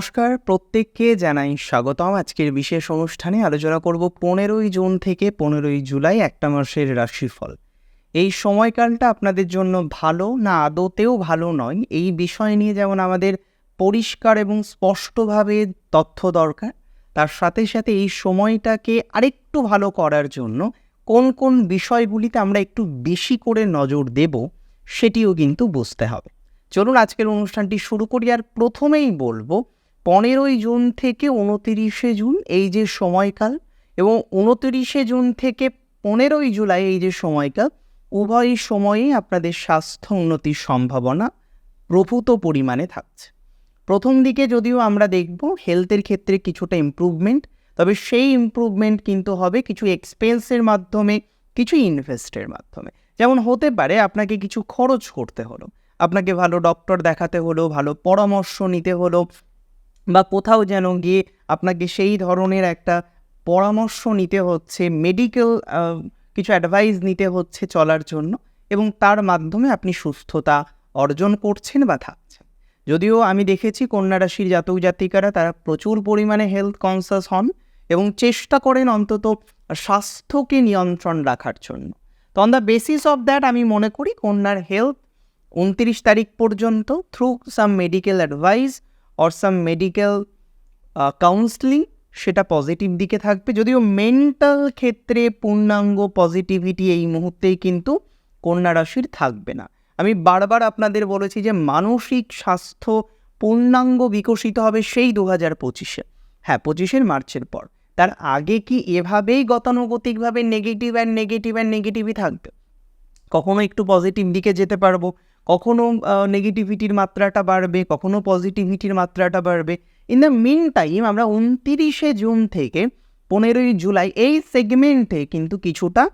নমস্কার, প্রত্যেককে জানাই স্বাগতম। আজকের বিশেষ অনুষ্ঠানে আলোচনা করব পনেরোই জুন থেকে পনেরোই জুলাই একটা মাসের রাশিফল। এই সময়কালটা আপনাদের জন্য ভালো না আদতেও ভালো নয়। এই বিষয় নিয়ে যেমন আমাদের পরিষ্কার এবং স্পষ্টভাবে তথ্য দরকার, তার সাথে সাথে এই সময়টাকে আরেকটু ভালো করার জন্য কোন কোন বিষয়গুলিতে আমরা একটু বেশি করে নজর দেব, সেটিও কিন্তু বুঝতে হবে। চলুন আজকের অনুষ্ঠানটি শুরু করি। আর প্রথমেই বলব পনেরোই জুন থেকে উনতিরিশে জুন, এই যে সময়কাল, এবং উনতিরিশে জুন থেকে পনেরোই জুলাই, এই যে সময়কাল, উভয় সময়েই আপনাদের স্বাস্থ্য উন্নতির সম্ভাবনা প্রভূত পরিমাণে থাকছে। প্রথম দিকে যদিও আমরা দেখব হেলথের ক্ষেত্রে কিছুটা ইমপ্রুভমেন্ট তবে সেই ইমপ্রুভমেন্ট কিন্তু হবে কিছু এক্সপেন্সের মাধ্যমে, কিছু ইনভেস্টের মাধ্যমে। যেমন হতে পারে আপনাকে কিছু খরচ করতে হলো। আপনাকে ভালো ডক্টর দেখাতে হলো, ভালো পরামর্শ নিতে হলো বা কোথাও যেন গিয়ে আপনাকে সেই ধরনের একটা পরামর্শ নিতে হচ্ছে মেডিকেল কিছু অ্যাডভাইস নিতে হচ্ছে চলার জন্য এবং তার মাধ্যমে আপনি সুস্থতা অর্জন করছেন বা থাকছেন। যদিও আমি দেখেছি কন্যা রাশির জাতক জাতিকারা তারা প্রচুর পরিমাণে হেলথ কনসাস হন এবং চেষ্টা করেন অন্তত স্বাস্থ্যকে নিয়ন্ত্রণ রাখার জন্য। তো on the basis of that আমি মনে করি কন্যার হেলথ উনত্রিশ তারিখ পর্যন্ত through some medical advice or some medical counselling সেটা পজিটিভ দিকে থাকবে। যদিও মেন্টাল ক্ষেত্রে পূর্ণাঙ্গ পজিটিভিটি এই মুহূর্তেই কিন্তু কন্যা রাশির থাকবে না। আমি বারবার আপনাদের বলেছি যে মানসিক স্বাস্থ্য পূর্ণাঙ্গ বিকশিত হবে সেই দু হাজার পঁচিশে। হ্যাঁ পঁচিশের মার্চের পর। তার আগে কি এভাবেই গতানুগতিকভাবে নেগেটিভ অ্যান্ড নেগেটিভ অ্যান্ড নেগেটিভই থাকবে? কখনো একটু পজিটিভ দিকে যেতে পারব। কখনো নেগেটিভিটির মাত্রাটা বাড়বে, কখনো পজিটিভিটির মাত্রাটা বাড়বে। ইন দ্য মিন টাইম আমরা উনতিরিশে জুন থেকে পনেরোই জুলাই এই সেগমেন্টে কিন্তু কিছুটা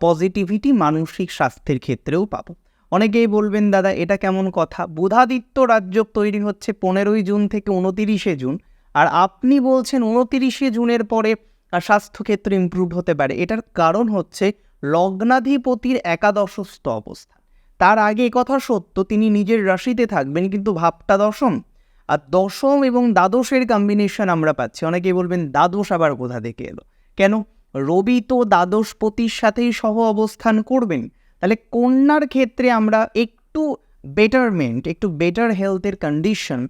পজিটিভিটি মানসিক স্বাস্থ্যের ক্ষেত্রেও পাবো। অনেকেই বলবেন, দাদা, এটা কেমন কথা? বুধাদিত্য রাজ্য তৈরি হচ্ছে পনেরোই জুন থেকে উনতিরিশে জুন। আর আপনি বলছেন উনতিরিশে জুনের পরে স্বাস্থ্যক্ষেত্র ইম্প্রুভ হতে পারে। এটার কারণ হচ্ছে লগ্নাধিপতির একাদশস্থ অবস্থা। তার আগে কথা সত্য, তিনি নিজের রাশিতে থাকবেন কিন্তু ভাবটা দশম। আর দশম এবং দ্বাদশের কম্বিনেশন আমরা পাচ্ছি। অনেকেই বলবেন, দ্বাদশ আবার কোথা থেকে এলো? কেন? রবি তো দ্বাদশপতির সাথেই সহ অবস্থান করবেন। তাহলে কন্যার ক্ষেত্রে আমরা একটু বেটারমেন্ট একটু বেটার হেলথের condition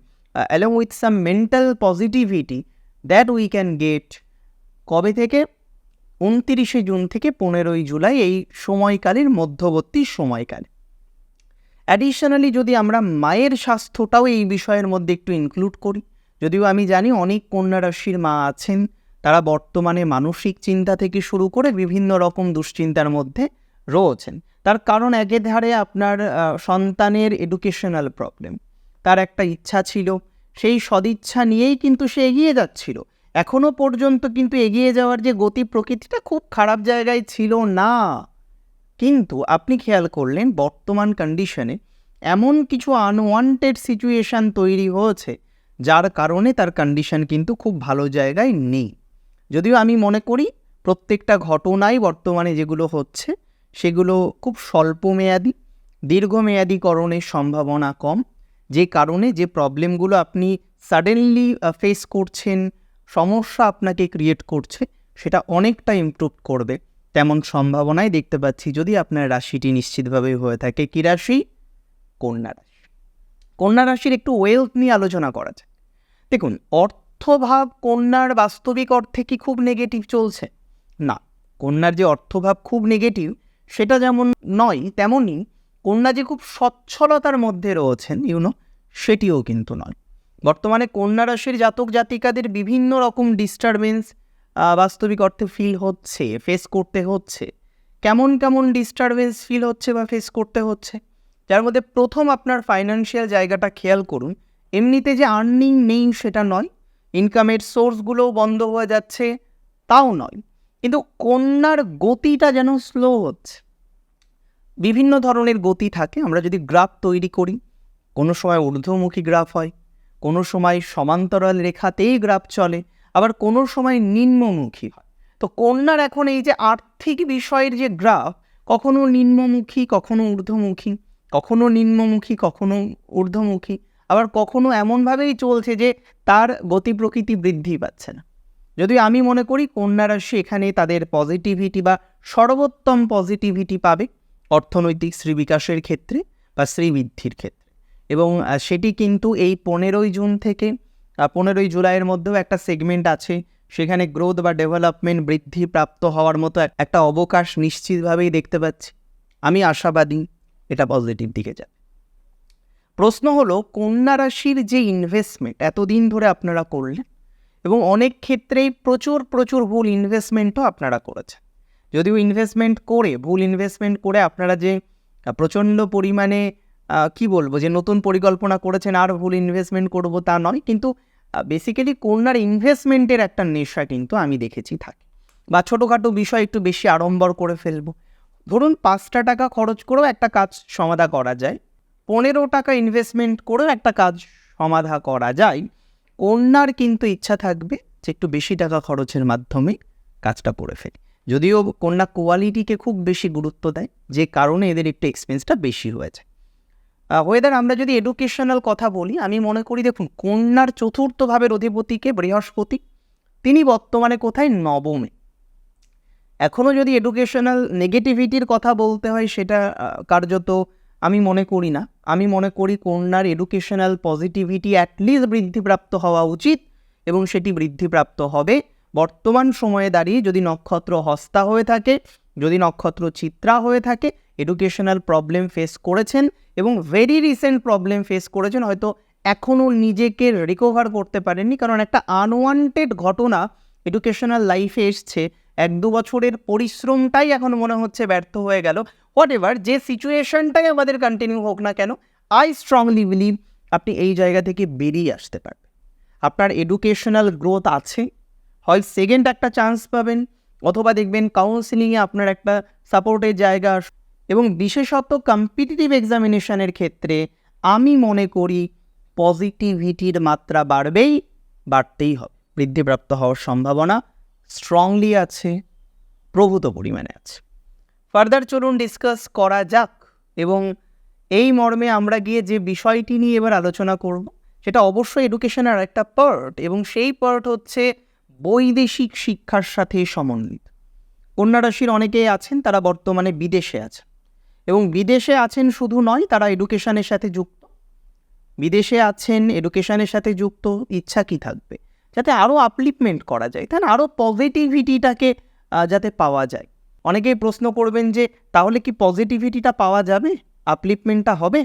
along with some mental positivity that we can get কবে থেকে? উনতিরিশে জুন থেকে পনেরোই জুলাই এই সময়কালের মধ্যবর্তী সময়কালে। অ্যাডিশনালি যদি আমরা মায়ের স্বাস্থ্যটাও এই বিষয়ের মধ্যে একটু ইনক্লুড করি, যদিও আমি জানি অনেক কন্যা রাশির মা আছেন, তারা বর্তমানে মানসিক চিন্তা থেকে শুরু করে বিভিন্ন রকম দুশ্চিন্তার মধ্যে রয়েছেন। তার কারণ একে ধারে আপনার সন্তানের এডুকেশনাল প্রবলেম তার একটা ইচ্ছা ছিল, সেই সদিচ্ছা নিয়েই কিন্তু সে এগিয়ে যাচ্ছিল। এখনও পর্যন্ত কিন্তু এগিয়ে যাওয়ার যে গতি প্রকৃতিটা খুব খারাপ জায়গায় ছিল না। কিন্তু আপনি খেয়াল করলেন বর্তমান কন্ডিশনে এমন কিছু আনওয়ান্টেড সিচুয়েশান তৈরি হয়েছে, যার কারণে তার কন্ডিশন কিন্তু খুব ভালো জায়গায় নেই। যদিও আমি মনে করি প্রত্যেকটা ঘটনাই বর্তমানে যেগুলো হচ্ছে, সেগুলো খুব স্বল্পমেয়াদী দীর্ঘমেয়াদীকরণের সম্ভাবনা কম, যে কারণে যে প্রবলেমগুলো আপনি সাডেনলি ফেস করছেন, সমস্যা আপনাকে ক্রিয়েট করছে, সেটা অনেকটা ইমপ্রুভ করবে। তেমন সম্ভাবনাই দেখতে পাচ্ছি যদি আপনার রাশিটি নিশ্চিতভাবে হয়ে থাকে কী রাশি? কন্যা রাশি। কন্যা রাশির একটু ওয়েলথ নিয়ে আলোচনা করা যায় দেখুন, অর্থভাব কন্যার বাস্তবিক অর্থে কি খুব নেগেটিভ চলছে? না, কন্যার যে অর্থভাব খুব নেগেটিভ সেটা যেমন নয়, তেমনই কন্যা যে খুব সচ্ছলতার মধ্যে রয়েছেন ইউনো সেটিও কিন্তু নয়। বর্তমানে কন্যা রাশির জাতক জাতিকাদের বিভিন্ন রকম ডিস্টারবেন্স বাস্তবিক অর্থে ফিল হচ্ছে ফেস করতে হচ্ছে। কেমন কেমন ডিস্টারবেন্স ফিল হচ্ছে বা ফেস করতে হচ্ছে? যার মধ্যে প্রথম আপনার ফাইন্যান্সিয়াল জায়গাটা খেয়াল করুন। এমনিতে যে আর্নিং নেই সেটা নয়। ইনকামের সোর্সগুলোও বন্ধ হয়ে যাচ্ছে, তাও নয়। কিন্তু কন্যার গতিটা যেন স্লো হচ্ছে। বিভিন্ন ধরনের গতি থাকে। আমরা যদি গ্রাফ তৈরি করি, কোনো সময় ঊর্ধ্বমুখী গ্রাফ হয়, কোনো সময় সমান্তরাল রেখাতেই গ্রাফ চলে আবার কোনো সময় নিম্নমুখী হয়। তো কন্যার এখন এই যে আর্থিক বিষয়ের যে গ্রাফ, কখনো নিম্নমুখী, কখনো ঊর্ধ্বমুখী, কখনো নিম্নমুখী, কখনো ঊর্ধ্বমুখী, আবার কখনো এমনভাবেই চলছে যে তার গতি প্রকৃতি বৃদ্ধি পাচ্ছে না। যদি আমি মনে করি কন্যা রাশি এখানে তাদের পজিটিভিটি বা সর্বোত্তম পজিটিভিটি পাবে অর্থনৈতিক শ্রীবিকাশের ক্ষেত্রে বা শ্রীবৃদ্ধির ক্ষেত্রে। এবং সেটি কিন্তু এই পনেরোই জুন থেকে পনেরোই জুলাইয়ের মধ্যেও একটা সেগমেন্ট আছে, সেখানে গ্রোথ বা ডেভেলপমেন্ট বৃদ্ধি প্রাপ্ত হওয়ার মতো একটা অবকাশ নিশ্চিতভাবেই দেখতে পাচ্ছি। আমি আশাবাদী এটা পজিটিভ দিকে যাবে। প্রশ্ন হলো, কন্যা রাশির যে ইনভেস্টমেন্ট এতদিন ধরে আপনারা করলেন এবং অনেক ক্ষেত্রেই প্রচুর প্রচুর ভুল ইনভেস্টমেন্টও আপনারা করেছেন। যদিও ইনভেস্টমেন্ট করে, ভুল ইনভেস্টমেন্ট করে আপনারা যে প্রচণ্ড পরিমাণে কি বলব, যে নতুন পরিকল্পনা করেছেন, আর ভুল ইনভেস্টমেন্ট করব তা নয়, কিন্তু বেসিক্যালি কন্যার ইনভেস্টমেন্টের একটা নেশা কিন্তু আমি দেখেছি থাকে। বা ছোটোখাটো বিষয় একটু বেশি আড়ম্বর করে ফেলব। ধরুন পাঁচটা টাকা খরচ করেও একটা কাজ সমাধা করা যায়, পনেরো টাকা ইনভেস্টমেন্ট করেও একটা কাজ সমাধা করা যায়, কন্যার কিন্তু ইচ্ছা থাকবে যে একটু বেশি টাকা খরচের মাধ্যমে কাজটা করে ফেলি। যদিও কন্যা কোয়ালিটিকে খুব বেশি গুরুত্ব দেয়, যে কারণে এদের একটু এক্সপেন্সটা বেশি হয়ে যায়। ওয়েদার আমরা যদি এডুকেশনাল কথা বলি, আমি মনে করি দেখুন, কন্যার চতুর্থ ভাবের অধিপতিকে বৃহস্পতি, তিনি বর্তমানে কোথায়? নবমে। এখনও যদি এডুকেশনাল নেগেটিভিটির কথা বলতে হয়, সেটা কার্যত আমি মনে করি না। আমি মনে করি কন্যার এডুকেশনাল পজিটিভিটি অ্যাটলিস্ট বৃদ্ধিপ্রাপ্ত হওয়া উচিত এবং সেটি বৃদ্ধিপ্রাপ্ত হবে। বর্তমান সময়ে দাঁড়িয়ে যদি নক্ষত্র হস্তা হয়ে থাকে, যদি নক্ষত্র চিত্রা হয়ে থাকে এডুকেশনাল প্রবলেম ফেস করেছেন এবং ভেরি রিসেন্ট প্রবলেম ফেস করেছেন, হয়তো এখনও নিজেকে রিকভার করতে পারেননি। কারণ একটা আনওয়ান্টেড ঘটনা এডুকেশনাল লাইফে এসছে। এক দু বছরের পরিশ্রমটাই এখন মনে হচ্ছে ব্যর্থ হয়ে গেল। হোয়াট এভার যে সিচুয়েশনটাই আমাদের কন্টিনিউ হোক না কেন আই স্ট্রংলি বিলিভ আপনি এই জায়গা থেকে বেরিয়ে আসতে পারবেন। আপনার এডুকেশনাল গ্রোথ আছে। হয় সেকেন্ড একটা চান্স পাবেন, অথবা দেখবেন কাউন্সিলিংয়ে আপনার একটা সাপোর্টের জায়গা এবং বিশেষত কম্পিটিটিভ এক্সামিনেশনের ক্ষেত্রে আমি মনে করি পজিটিভিটির মাত্রা বাড়বেই, বাড়তেই হবে। বৃদ্ধিপ্রাপ্ত হওয়ার সম্ভাবনা স্ট্রংলি আছে, প্রভূত পরিমাণে আছে। ফার্দার চলুন ডিসকাস করা যাক এবং এই মর্মে আমরা গিয়ে যে বিষয়টি নিয়ে এবার আলোচনা করব, সেটা অবশ্যই এডুকেশনের একটা পার্ট এবং সেই পার্ট হচ্ছে বৈদেশিক শিক্ষার সাথে সমন্বিত। কন্যা রাশির অনেকেই আছেন, তারা বর্তমানে বিদেশে আছেন। এবং বিদেশে আছেন শুধু নয়, তারা এডুকেশনের সাথে যুক্ত। বিদেশে আছেন এডুকেশনের সাথে যুক্ত, ইচ্ছা কি থাকবে? যাতে আরও আপলিপমেন্ট করা যায়, তাই আরও পজিটিভিটিটাকে যাতে পাওয়া যায়। অনেকেই প্রশ্ন করবেন যে, তাহলে কি পজিটিভিটিটা পাওয়া যাবে? আপলিপমেন্টটা হবে?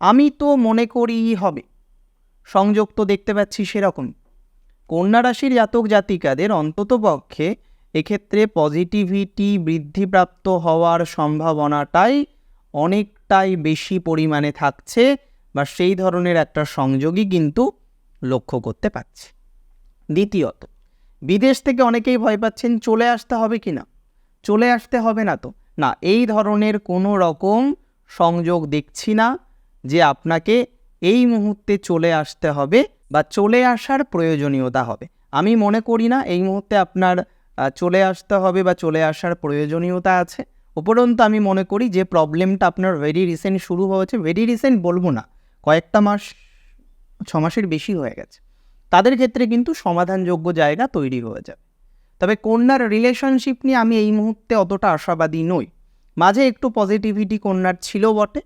আমি তো মনে করি হবে। সংযোগ তো দেখতে পাচ্ছি সেরকম কন্যা রাশির জাতক জাতিকাদের অন্ততপক্ষে এক্ষেত্রে পজিটিভিটি বৃদ্ধিপ্রাপ্ত হওয়ার সম্ভাবনাটাই অনেকটাই বেশি পরিমাণে থাকছে বা সেই ধরনের একটা সংযোগই কিন্তু লক্ষ্য করতে পারছি। দ্বিতীয়ত, বিদেশ থেকে অনেকেই ভয় পাচ্ছেন চলে আসতে হবে কি না চলে আসতে হবে না তো? না, এই ধরনের কোনো রকম সংযোগ দেখছি না যে আপনাকে এই মুহূর্তে চলে আসতে হবে বা চলে আসার প্রয়োজনীয়তা হবে। আমি মনে করি না এই মুহূর্তে আপনার চলে আসতে হবে বা চলে আসার প্রয়োজনীয়তা আছে। উপরন্তু আমি মনে করি যে প্রবলেমটা আপনার ভেরি রিসেন্ট শুরু হয়েছে ভেরি রিসেন্ট বলব না, কয়েকটা মাস, ছ মাসের বেশি হয়ে গেছে। তাদের ক্ষেত্রে কিন্তু সমাধানযোগ্য জায়গা তৈরি হয়ে যাবে। তবে কন্যার রিলেশনশিপ নিয়ে আমি এই মুহূর্তে অতটা আশাবাদী নই। মাঝে একটু পজিটিভিটি কন্যার ছিল বটে।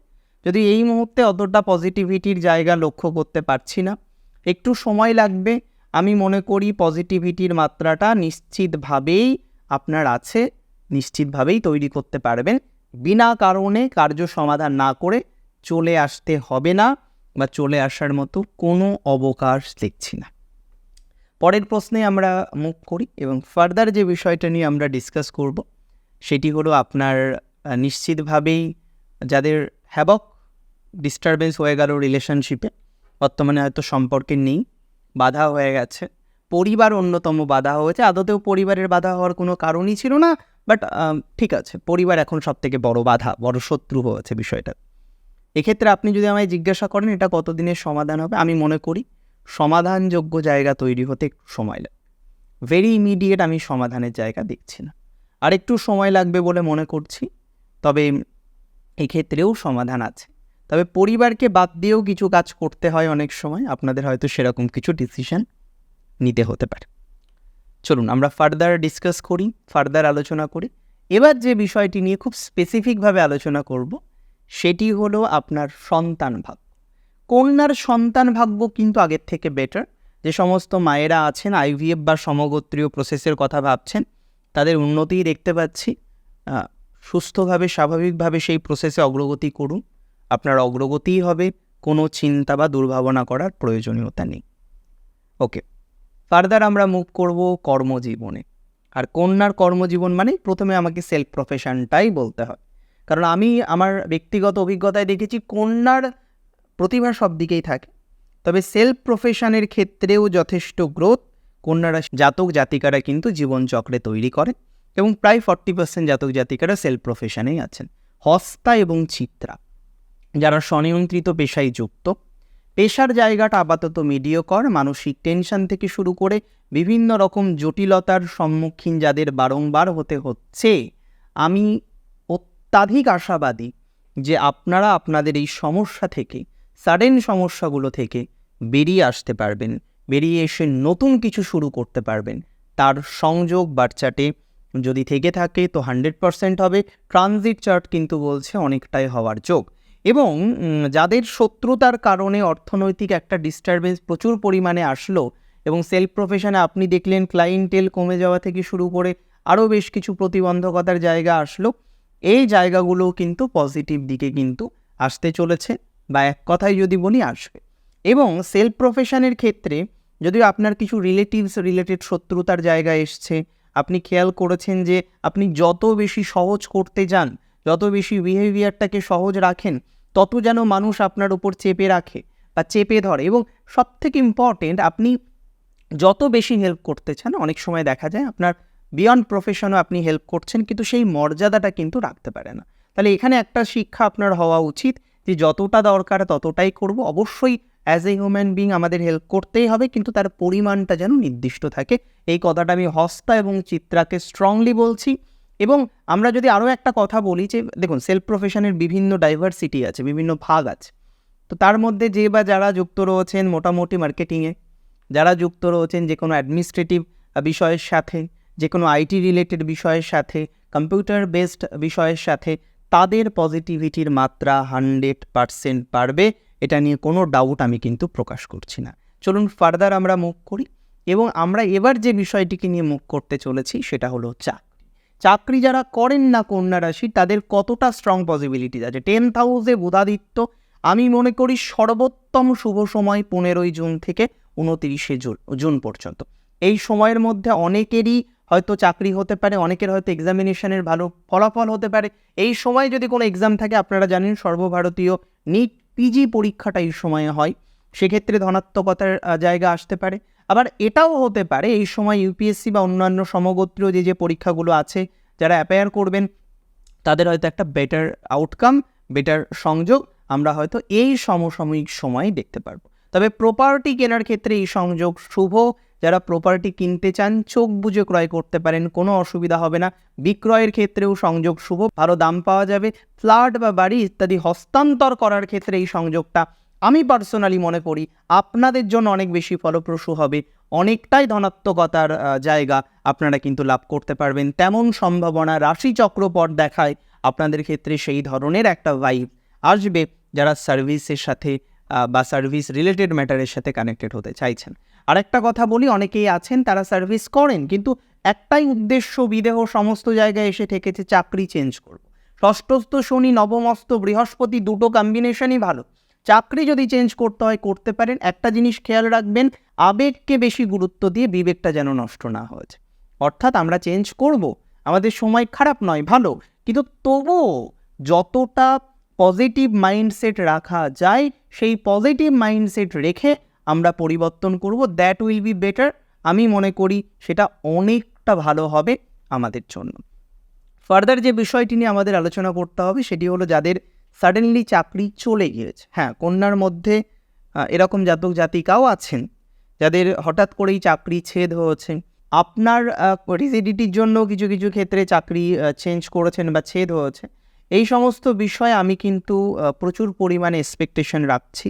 যদি এই মুহূর্তে অতটা পজিটিভিটির জায়গা লক্ষ্য করতে পারছি না, একটু সময় লাগবে আমি মনে করি পজিটিভিটির মাত্রাটা নিশ্চিতভাবেই আপনার আছে, নিশ্চিতভাবেই তৈরি করতে পারবেন। বিনা কারণে কার্য সমাধান না করে চলে আসতে হবে না বা চলে আসার মতো কোনো অবকাশ দেখছি না। পরের প্রশ্নে আমরা মুখ করি এবং ফার্দার যে বিষয়টা নিয়ে আমরা ডিসকাস করব, সেটি হলো আপনার নিশ্চিতভাবেই যাদের হ্যাবক ডিস্টারবেন্স হয়ে গেল রিলেশনশিপে বর্তমানে হয়তো সম্পর্কে নেই। বাধা হয়ে গেছে। পরিবার অন্যতম বাধা হয়েছে। আদতেও পরিবারের বাধা হওয়ার কোনো কারণই ছিল না বাট ঠিক আছে, পরিবার এখন সব থেকে বড় বাধা, বড় শত্রু হয়েছে বিষয়টা। এক্ষেত্রে আপনি যদি আমায় জিজ্ঞাসা করেন, এটা কতদিনের সমাধান হবে? আমি মনে করি সমাধানযোগ্য জায়গা তৈরি হতে একটু সময় লাগবে ভেরি ইমিডিয়েট আমি সমাধানের জায়গা দেখছি না। আর একটু সময় লাগবে বলে মনে করছি, তবে এক্ষেত্রেও সমাধান আছে। তবে পরিবারকে বাদ দিয়েও কিছু কাজ করতে হয় অনেক সময়। আপনাদের হয়তো সেরকম কিছু ডিসিশন নিতে হতে পারে। চলুন, আমরা ফার্দার ডিসকাস করি ফার্দার আলোচনা করি। এবার যে বিষয়টি নিয়ে খুব স্পেসিফিকভাবে আলোচনা করব, সেটি হলো আপনার সন্তান ভাগ্য। কন্যার সন্তান ভাগ্য কিন্তু আগের থেকে বেটার যে সমস্ত মায়েরা আছেন আইভিএফ বা সমগোত্রীয় প্রসেসের কথা ভাবছেন, তাদের উন্নতিই দেখতে পাচ্ছি। সুস্থভাবে, স্বাভাবিকভাবে সেই প্রসেসে অগ্রগতি করুন। আপনার অগ্রগতিই হবে, কোনো চিন্তা বা দুর্ভাবনা করার প্রয়োজনীয়তা নেই। ওকে, ফার্দার আমরা মুভ করব কর্মজীবনে। আর কন্যার কর্মজীবন মানে প্রথমে আমাকে সেলফ প্রফেশনটাই বলতে হয়। কারণ আমি আমার ব্যক্তিগত অভিজ্ঞতায় দেখেছি কন্যার প্রতিভা সব দিকেই থাকে। তবে সেলফ প্রফেশনের ক্ষেত্রেও যথেষ্ট গ্রোথ। কন্যারা জাতক জাতিকারা কিন্তু জীবনচক্রে তৈরি করে এবং প্রায় ফর্টি পার্সেন্ট জাতক জাতিকারা সেলফ প্রফেশনেই আছেন। হস্তা এবং চিত্রা যারা স্বনিয়ন্ত্রিত পেশায় যুক্ত। পেশার জায়গাটা আপাতত মিডিয়কর মানসিক টেনশন থেকে শুরু করে বিভিন্ন রকম জটিলতার সম্মুখীন যাদের বারংবার হতে হচ্ছে, আমি অত্যাধিক আশাবাদী যে আপনারা আপনাদের এই সমস্যা থেকে সাডেন সমস্যাগুলো থেকে বেরিয়ে আসতে পারবেন, বেরিয়ে এসে নতুন কিছু শুরু করতে পারবেন। তার সংযোগ বাচ্চাটে যদি থেকে থাকে তো হান্ড্রেড পারসেন্ট হবে। ট্রানজিট চার্ট কিন্তু বলছে অনেকটাই হওয়ার যোগ। এবং যাদের শত্রুতার কারণে অর্থনৈতিক একটা ডিস্টারবেন্স প্রচুর পরিমাণে আসলো এবং সেলফ প্রফেশনে আপনি দেখলেন ক্লায়েন্টেল কমে যাওয়া থেকে শুরু করে আরও বেশ কিছু প্রতিবন্ধকতার জায়গা আসলো, এই জায়গাগুলো কিন্তু পজিটিভ দিকে কিন্তু আসতে চলেছে বা এক কথায় যদি বলি আসবে। এবং সেলফ প্রফেশনের ক্ষেত্রে যদিও আপনার কিছু রিলেটিভস রিলেটেড শত্রুতার জায়গা এসছে, আপনি খেয়াল করেছেন যে আপনি যত বেশি সহজ করতে যান যত বেশি বিহেভিয়ারটাকে সহজ রাখেন, তত যেন মানুষ আপনার উপর চেপে রাখে বা চেপে ধরে। এবং সবথেকে ইম্পর্টেন্ট আপনি যত বেশি হেল্প করতে চান, অনেক সময় দেখা যায় আপনার বিয়ন্ড প্রফেশনও আপনি হেল্প করছেন, কিন্তু সেই মর্যাদাটা কিন্তু রাখতে পারে না। তাহলে এখানে একটা শিক্ষা আপনার হওয়া উচিত যে যতটা দরকার ততটাই করব। অবশ্যই অ্যাজ এ হিউম্যান বিং আমাদের হেল্প করতেই হবে, কিন্তু তার পরিমাণটা যেন নির্দিষ্ট থাকে। এই কথাটা আমি হস্তা এবং চিত্রাকে স্ট্রংলি বলছি। এবং আমরা যদি আরও একটা কথা বলি যে, দেখুন সেলফ প্রফেশনের বিভিন্ন ডাইভার্সিটি আছে, বিভিন্ন ভাগ আছে। তো তার মধ্যে যে বা যারা যুক্ত রয়েছেন মোটামুটি মার্কেটিংয়ে যারা যুক্ত রয়েছেন যে কোনো অ্যাডমিনিস্ট্রেটিভ বিষয়ের সাথে, যে কোনো আইটি রিলেটেড বিষয়ের সাথে কম্পিউটার বেসড বিষয়ের সাথে, তাদের পজিটিভিটির মাত্রা হান্ড্রেড পারসেন্ট বাড়বে, এটা নিয়ে কোনো ডাউট আমি কিন্তু প্রকাশ করছি না। চলুন ফার্দার আমরা মুখ করি এবং আমরা এবার যে বিষয়টিকে নিয়ে মুখ করতে চলেছি সেটা হলো চাকরি চাকরি যারা করেন না কন্যা রাশি, তাদের কতটা স্ট্রং পসিবিলিটিস আছে? টেন হাউসে বুধাদিত্য, আমি মনে করি সর্বোত্তম শুভ সময় পনেরোই জুন থেকে উনতিরিশে জুন জুন পর্যন্ত। এই সময়ের মধ্যে অনেকেরই হয়তো চাকরি হতে পারে, অনেকের হয়তো এক্সামিনেশনের ভালো ফলাফল হতে পারে। এই সময় যদি কোনো এক্সাম থাকে, আপনারা জানেন সর্বভারতীয় নিট পিজি পরীক্ষাটা এই সময়ে হয়। সেক্ষেত্রে ধনাত্মকতার জায়গা আসতে পারে। আবার এটাও হতে পারে, এই সময় ইউপিএসসি বা অন্যান্য সমগোত্রীয় যে যে পরীক্ষাগুলো আছে, যারা অ্যাপেয়ার করবেন, তাদের হয়তো একটা বেটার আউটকাম বেটার সংযোগ, আমরা হয়তো এই সমসাময়িক সময় দেখতে পারব। তবে প্রপার্টি কেনার ক্ষেত্রে এই সংযোগ শুভ। যারা প্রপার্টি কিনতে চান, চোখ বুঝে ক্রয় করতে পারেন, কোনো অসুবিধা হবে না। বিক্রয়ের ক্ষেত্রেও সংযোগ শুভ। ভালো দাম পাওয়া যাবে। ফ্ল্যাট বা বাড়ি ইত্যাদি হস্তান্তর করার ক্ষেত্রে এই সংযোগটা আমি পার্সোনালি মনে করি আপনাদের জন্য অনেক বেশি ফলপ্রসূ হবে। অনেকটাই ধনাত্মকতার জায়গা আপনারা কিন্তু লাভ করতে পারবেন। তেমন সম্ভাবনা রাশি চক্রপট দেখায় আপনাদের ক্ষেত্রে সেই ধরনের একটা ভাইব আসবে যারা সার্ভিসের সাথে বা সার্ভিস রিলেটেড ম্যাটারের সাথে কানেক্টেড হতে চাইছেন। আরেকটা কথা বলি, অনেকেই আছেন তারা সার্ভিস করেন, কিন্তু একটাই উদ্দেশ্য বিদেহ সমস্ত জায়গায় এসে ঠেকেছে চাকরি চেঞ্জ করব। ষষ্ঠস্থ শনি নবমস্ত বৃহস্পতি দুটো কম্বিনেশনই ভালো। চাকরি যদি চেঞ্জ করতে হয়, করতে পারেন। একটা জিনিস খেয়াল রাখবেন, আবেগকে বেশি গুরুত্ব দিয়ে বিবেকটা যেন নষ্ট না হয়ে অর্থাৎ আমরা চেঞ্জ করব, আমাদের সময় খারাপ নয়, ভালো। কিন্তু তবুও যতটা পজিটিভ মাইন্ডসেট রাখা যায়, সেই পজিটিভ মাইন্ডসেট রেখে আমরা পরিবর্তন করব। দ্যাট উইল বি বেটার আমি মনে করি সেটা অনেকটা ভালো হবে আমাদের জন্য। ফার্দার যে বিষয়টি নিয়ে আমাদের আলোচনা করতে হবে, সেটি হলো যাদের সাডেনলি চাকরি চলে গিয়েছে। হ্যাঁ কন্যার মধ্যে এরকম জাতক জাতিকাও আছেন, যাদের হঠাৎ করেই চাকরি ছেদ হয়েছে। আপনার রিজিডিটির জন্য কিছু কিছু ক্ষেত্রে চাকরি চেঞ্জ করেছেন বা ছেদ হয়েছে। এই সমস্ত বিষয়ে আমি কিন্তু প্রচুর পরিমাণে এক্সপেকটেশন রাখছি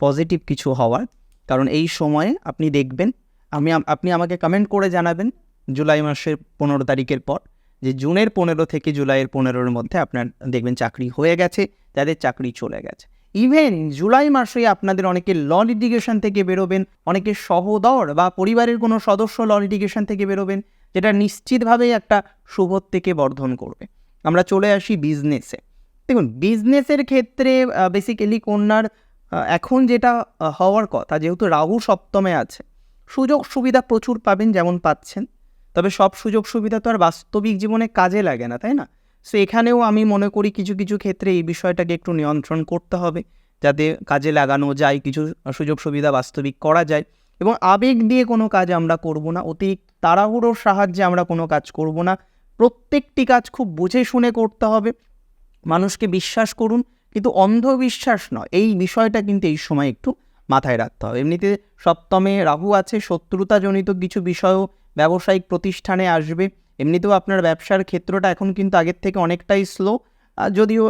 পজিটিভ কিছু হওয়ার। কারণ এই সময়ে আপনি দেখবেন, আমি, আপনি আমাকে কমেন্ট করে জানাবেন, জুলাই মাসের পনেরো তারিখের পর। যে জুনের পনেরো থেকে জুলাইয়ের পনেরোর মধ্যে আপনার দেখবেন চাকরি হয়ে গেছে যাদের চাকরি চলে গেছে। ইভেন জুলাই মাসে আপনাদের অনেকে ল লিটিগেশন থেকে বেরোবেন, অনেকে সহদর বা পরিবারের কোনো সদস্য ল লিটিগেশন থেকে বেরোবেন, যেটা নিশ্চিতভাবেই একটা শুভ থেকে বর্ধন করবে। আমরা চলে আসি বিজনেসে দেখুন বিজনেসের ক্ষেত্রে বেসিক্যালি কন্যার এখন যেটা হওয়ার কথা, যেহেতু রাহু সপ্তমে আছে সুযোগ সুবিধা প্রচুর পাবেন, যেমন পাচ্ছেন। তবে সব সুযোগ সুবিধা তো আর বাস্তবিক জীবনে কাজে লাগে না, তাই না? সো এখানেও আমি মনে করি কিছু কিছু ক্ষেত্রে এই বিষয়টাকে একটু নিয়ন্ত্রণ করতে হবে, যাতে কাজে লাগানো যায়, কিছু সুযোগ সুবিধা বাস্তবিক করা যায় এবং আবেগ দিয়ে কোনো কাজ আমরা করব না, অতিরিক্ত তাড়াহুড়োর সাহায্যে আমরা কোনো কাজ করব না। প্রত্যেকটি কাজ খুব বুঝে শুনে করতে হবে, মানুষকে বিশ্বাস করুন, কিন্তু অন্ধবিশ্বাস নয়, এই বিষয়টা কিন্তু এই সময় একটু মাথায় রাখতে হবে। এমনিতে সপ্তমে রাহু আছে, শত্রুতাজনিত কিছু বিষয়ও ব্যবসায়িক প্রতিষ্ঠানে আসবে। এমনিতেও আপনার ব্যবসার ক্ষেত্রটা এখন কিন্তু আগের থেকে অনেকটাই স্লো যদিও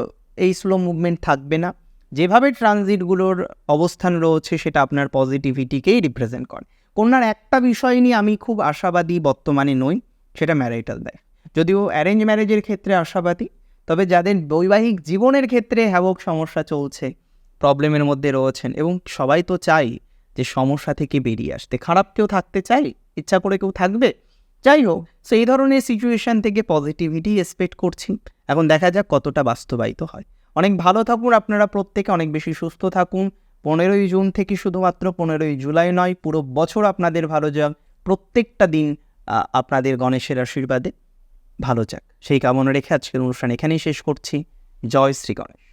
এই স্লো মুভমেন্ট থাকবে না। যেভাবে ট্রানজিটগুলোর অবস্থান রয়েছে, সেটা আপনার পজিটিভিটিকেই রিপ্রেজেন্ট করে। কন্যার একটা বিষয় নিয়ে আমি খুব আশাবাদী বর্তমানে নই, সেটা ম্যারিটাল দেয় যদিও অ্যারেঞ্জ ম্যারেজের ক্ষেত্রে আশাবাদী, তবে যাদের বৈবাহিক জীবনের ক্ষেত্রে হ্যাবক সমস্যা চলছে প্রবলেমের মধ্যে রয়েছেন, এবং সবাই তো চাই যে সমস্যা থেকে বেরিয়ে আসতে। খারাপ কেউ থাকতে চাই ইচ্ছা করে কেউ থাকবে? যাই হোক সো এই ধরনের সিচুয়েশান থেকে পজিটিভিটি এক্সপেক্ট করছি। এখন দেখা যাক কতটা বাস্তবায়িত হয়। অনেক ভালো থাকুন আপনারা প্রত্যেকে, অনেক বেশি সুস্থ থাকুন। পনেরোই জুন থেকে শুধুমাত্র পনেরোই জুলাই নয়, পুরো বছর আপনাদের ভালো যাক। প্রত্যেকটা দিন আপনাদের গণেশের আশীর্বাদে ভালো যাক। সেই কামনা রেখে আজকের অনুষ্ঠান এখানেই শেষ করছি। জয় শ্রী গণেশ।